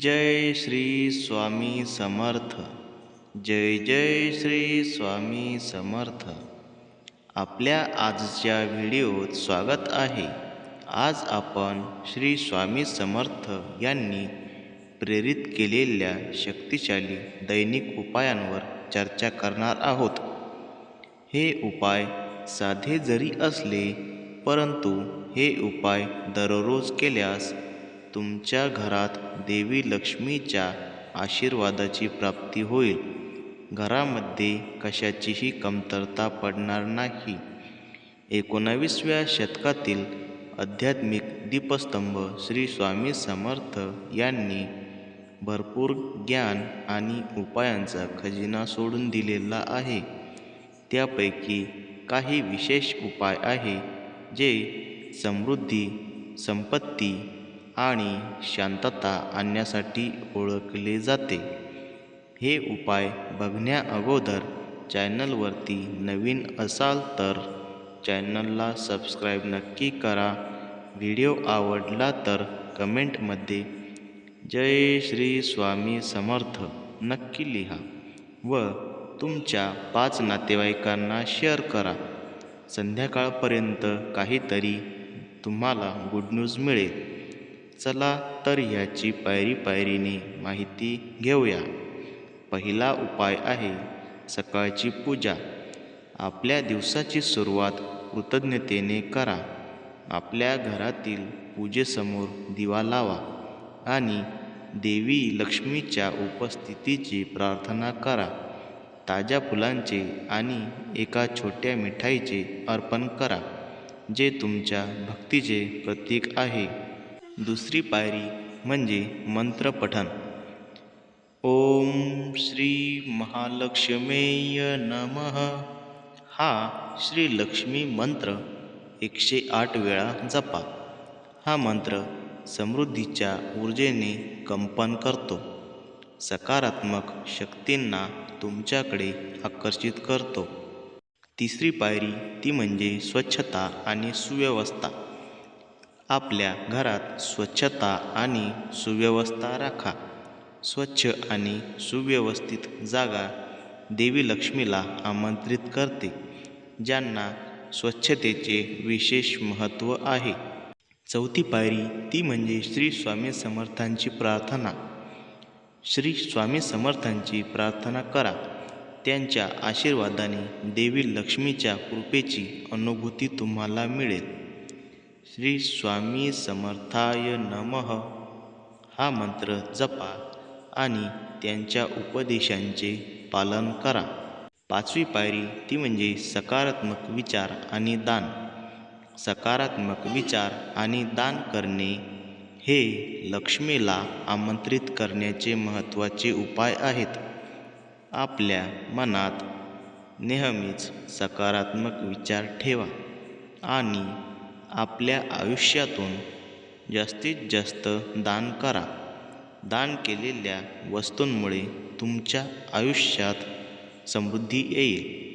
जय श्री स्वामी समर्थ. जय जय श्री स्वामी समर्थ. आपल्या आजच्या व्हिडिओत स्वागत आहे. आज आपण श्री स्वामी समर्थ यांनी प्रेरित केलेल्या शक्तिशाली दैनिक उपायांवर चर्चा करणार आहोत. हे उपाय साधे जरी असले परंतु हे उपाय दररोज केल्यास तुमच्या घरात देवी लक्ष्मीच्या आशीर्वादाची प्राप्ती होईल. घरामध्ये कशाचीही कमतरता पडणार नाही. एकोणावीसव्या शतकातील आध्यात्मिक दीपस्तंभ श्री स्वामी समर्थ यांनी भरपूर ज्ञान आणि उपायांचा खजिना सोडून दिलेला आहे. त्यापैकी काही विशेष उपाय आहे जे समृद्धी संपत्ती आणि शांतता आणण्यासाठी ओळखले जाते. हे उपाय बघण्या अगोदर चॅनलवरती नवीन असाल तर चॅनलला सबस्क्राईब नक्की करा. व्हिडिओ आवडला तर कमेंटमध्ये जय श्री स्वामी समर्थ नक्की लिहा व तुमच्या पाच नातेवाईकांना शेअर करा. संध्याकाळपर्यंत काहीतरी तुम्हाला गुड न्यूज मिळेल. चला तर ह्याची पायरी पायरीने माहिती घेऊया. पहिला उपाय आहे सकाळची पूजा. आपल्या दिवसाची सुरुवात कृतज्ञतेने करा. आपल्या घरातील पूजेसमोर दिवा लावा आणि देवी लक्ष्मीच्या उपस्थितीची प्रार्थना करा. ताज्या फुलांचे आणि एका छोट्या मिठाईचे अर्पण करा जे तुमच्या भक्तीचे प्रतीक आहे. दुसरी पायरी म्हणजे मंत्रपठन. ओम श्री महालक्ष्मेय नमः. हा श्री लक्ष्मी मंत्र एकशे आठ वेळा जपा. हा मंत्र समृद्धीच्या ऊर्जेने कंपन करतो. सकारात्मक शक्तींना तुमच्याकडे आकर्षित करतो. तिसरी पायरी ती म्हणजे स्वच्छता आणि सुव्यवस्था. आपल्या घरात स्वच्छता आणि सुव्यवस्था राखा. स्वच्छ आणि सुव्यवस्थित जागा देवी लक्ष्मीला आमंत्रित करते ज्यांना स्वच्छतेचे विशेष महत्त्व आहे. चौथी पायरी ती म्हणजे श्री स्वामी समर्थांची प्रार्थना. श्री स्वामी समर्थांची प्रार्थना करा. त्यांच्या आशीर्वादाने देवी लक्ष्मीच्या कृपेची अनुभूती तुम्हाला मिळेल. श्री स्वामी समर्थाय नमः. हा मंत्र जपा आणि त्यांच्या उपदेशांचे पालन करा. पाचवी पायरी ती म्हणजे सकारात्मक विचार आणि दान. सकारात्मक विचार आणि दान करणे हे लक्ष्मीला आमंत्रित करण्याचे महत्त्वाचे उपाय आहेत. आपल्या मनात नेहमीच सकारात्मक विचार ठेवा आणि आपल्या आयुष्यातून जास्तीत जास्त दान करा. दान केलेल्या वस्तूंमुळे तुमच्या आयुष्यात समृद्धी येईल.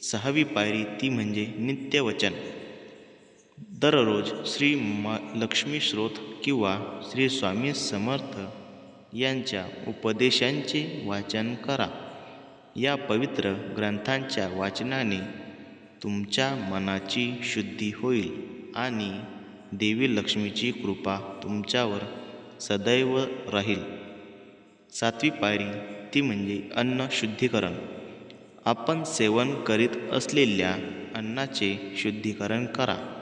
सहावी पायरी ती म्हणजे नित्यवचन. दररोज श्री म लक्ष्मी स्रोत किंवा श्री स्वामी समर्थ यांच्या उपदेशांचे वाचन करा. या पवित्र ग्रंथांच्या वाचनाने तुमच्या मनाची शुद्धी होईल. आणि देवी लक्ष्मीची कृपा तुमच्यावर सदैव राहील. सातवी पायरी ती म्हणजे अन्न शुद्धीकरण. आपण सेवन करीत असलेल्या अन्नाचे शुद्धीकरण करा.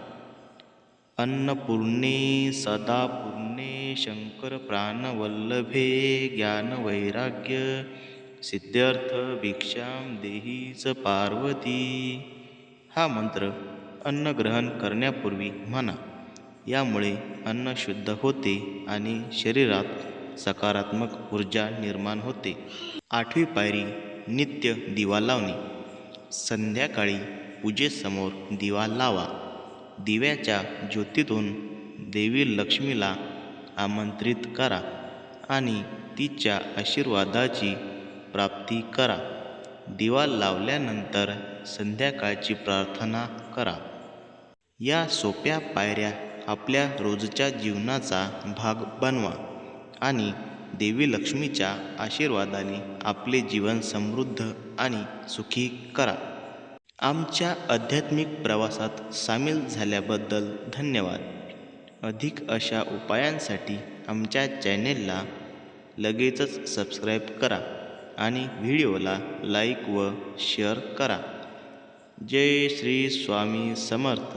अन्नपूर्णे सदा पूर्णे शंकर प्राणवल्लभे ज्ञानवैराग्य सिद्ध्यर्थ भिक्षाम देहीच पार्वती. हा मंत्र अन्न ग्रहण करण्यापूर्वी म्हणा. यामुळे अन्न शुद्ध होते आणि शरीरात सकारात्मक ऊर्जा निर्माण होते. आठवी पायरी नित्य दिवा लावणे. संध्याकाळी पूजेसमोर दिवा लावा. दिव्याच्या ज्योतीतून देवी लक्ष्मीला आमंत्रित करा आणि तिच्या आशीर्वादाची प्राप्ती करा. दिवा लावल्यानंतर संध्याकाळची प्रार्थना करा. या सोप्या पायऱ्या आपल्या रोजच्या जीवनाचा भाग बनवा आणि देवी लक्ष्मीच्या आशीर्वादाने आपले जीवन समृद्ध आणि सुखी करा. आमच्या आध्यात्मिक प्रवासात सामील झाल्याबद्दल धन्यवाद. अधिक अशा उपायांसाठी आमच्या चॅनेलला लगेचच सबस्क्राईब करा आणि व्हिडिओला लाईक व शेअर करा. जय श्री स्वामी समर्थ.